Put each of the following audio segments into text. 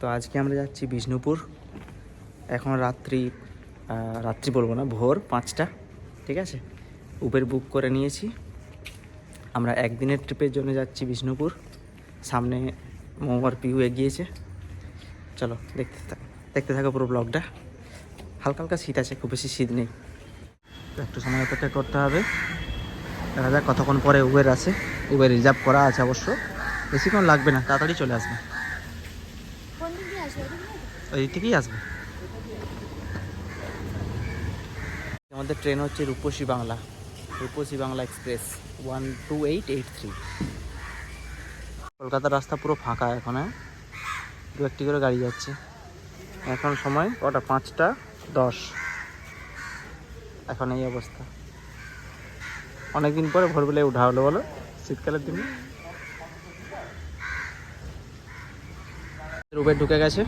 তো আজকে আমরা যাচ্ছি বিষ্ণুপুর। এখন রাত্রি রাত্রি বলব না, ভোর পাঁচটা, ঠিক আছে? উবের বুক করে নিয়েছি। আমরা একদিনের ট্রিপের জন্য যাচ্ছি বিষ্ণুপুর। সামনে মোমোর পিউ এগিয়েছে। চলো, দেখতে থাক, দেখতে থাকো পুরো ব্লগটা হালকা হালকা শীত আছে, খুব বেশি শীত নেই। একটু সময় অপেক্ষা করতে হবে। দেখা যাক কতক্ষণ পরে উবের আছে উবের রিজার্ভ করা আছে অবশ্য। বেশিক্ষণ লাগবে না, তাড়াতাড়ি চলে আসবে কোন দিক দিয়ে আসবে ওদিক দিয়ে? ওই থেকেই আসবে। আমাদের ট্রেন হচ্ছে Rupashi Bangla Rupashi Bangla express, one two eight eight three. কলকাতার রাস্তা পুরো ফাঁকা এখন হ্যাঁ? দু একটি করে গাড়ি যাচ্ছে। এখন সময় কটা? পাঁচটা দশ। এখন এই অবস্থা। অনেকদিন পরে ভোরবেলায় উঠা হলো, বলো? শীতকালের দিনে। উবের ঢুকে গেছে।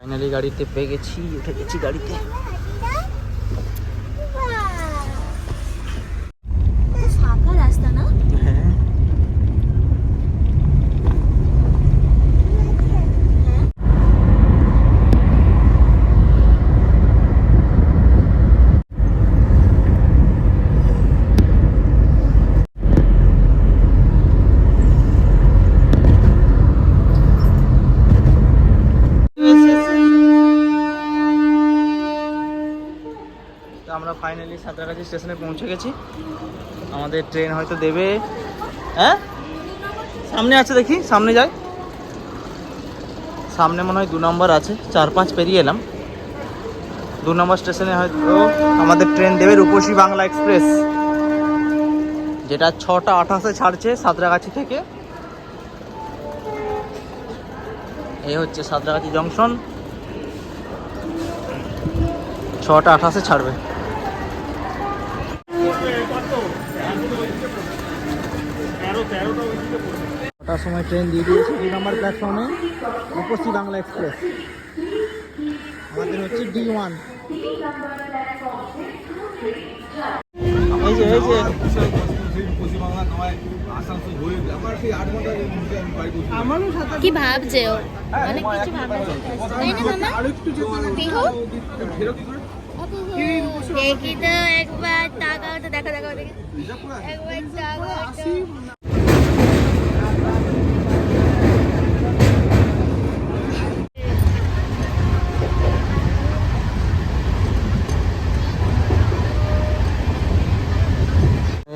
ফাইনালি গাড়িতে পেয়ে গেছি উঠে গেছি গাড়িতে এটা ফাঁকা রাস্তা না হ্যাঁ তো আমরা ফাইনালি সাঁতরাগাছি স্টেশনে পৌঁছে গেছি। আমাদের ট্রেন হয়তো দেবে। হ্যাঁ? সামনে আছে দেখি, সামনে যাই। সামনে মনে হয় দু নম্বর আছে, চার পাঁচ পেরিয়ে এলাম। দু নম্বর স্টেশনে হয়তো আমাদের ট্রেন দেবে রূপসী বাংলা এক্সপ্রেস যেটা ছটা আঠাশে ছাড়ছে সাঁতরাগাছি থেকে। এই হচ্ছে সাঁতরাগাছি জংশন ছটা আঠাশে ছাড়বে। ছটার সময় ট্রেন দিয়ে দিয়েছে। দুই নম্বর প্ল্যাটফর্মে উপস্থিত বাংলা এক্সপ্রেস। আমাদের হচ্ছে ডি ওয়ান এই যে এই যে। কি ভাবছে ও অনেক কিছু ভাবনা দেখি তো একবার তো দেখো দেখো দেখি। একবার তাকাও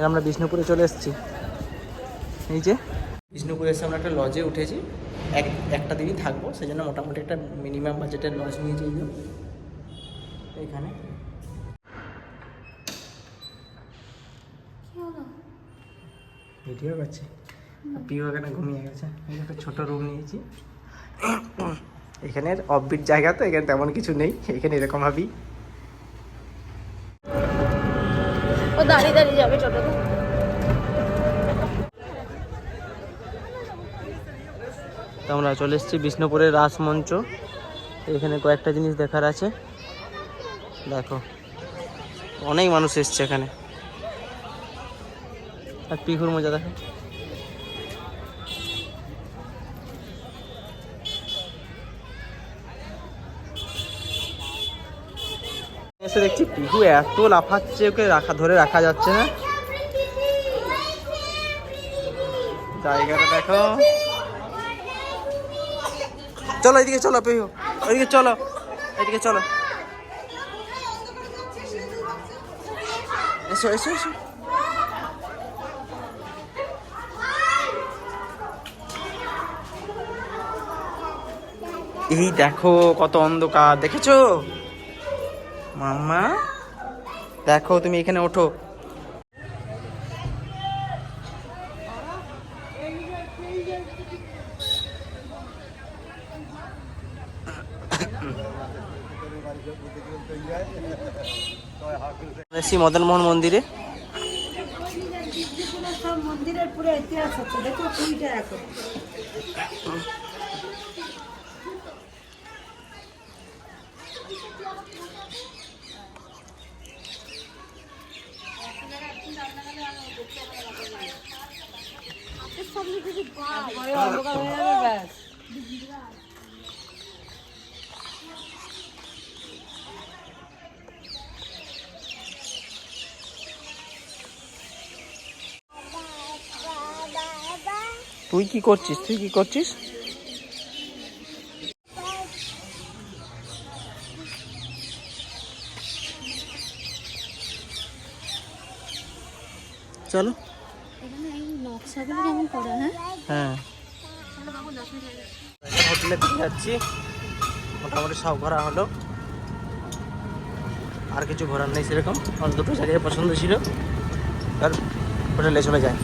আমরা বিষ্ণুপুরে চলে এসেছি। এই যে। বিষ্ণুপুরে এসে আমরা একটা লজে উঠেছি। এক একটা দিনই থাকব সেই জন্য মোটামুটি একটা মিনিমাম বাজেটের লজ নিয়েছি। এইখানে ভিডিও করছে। পিও এখানে ঘুমিয়ে গেছে। এই একটা ছোট রুম নিয়েছি। এখানের অফবিট জায়গা তো এখানে তেমন কিছু নেই। এখানে এরকম দাঁড়িয়ে দাঁড়িয়ে যাবে আমরা চলে এসেছি বিষ্ণুপুরের রাসমঞ্চ। এখানে কয়েকটা জিনিস দেখার আছে। দেখো, অনেক মানুষ এসছে এখানে। আর পিহুর মজা দেখো। এসে দেখছি, পিহু এত লাফাচ্ছে ওকে রাখা, ধরে রাখা যাচ্ছে না। জায়গাটা দেখো। চলো এদিকে চলো পেহু ওইদিকে চলো, এদিকে চলো। এসো এসো এসো। এই দেখো কত অন্ধকার, দেখেছ? মাম্মা দেখো তুমি এখানে ওঠো। মদন মোহন মন্দিরে। মন্দিরের পুরো ইতিহাস আছে দেখো কুড়িটা এখন পরে অন্ধকার হয়ে যাবে ব্যাস তুই কি করছিস? তুই কি করছিস? চলো। হ্যাঁ। হোটেলে ফিরে যাচ্ছি। মোটামুটি সব ঘোরা হলো। আর কিছু ঘোরার নেই সেরকম। দুটো জায়গায় পছন্দ ছিল। আর হোটেলে চলে যায়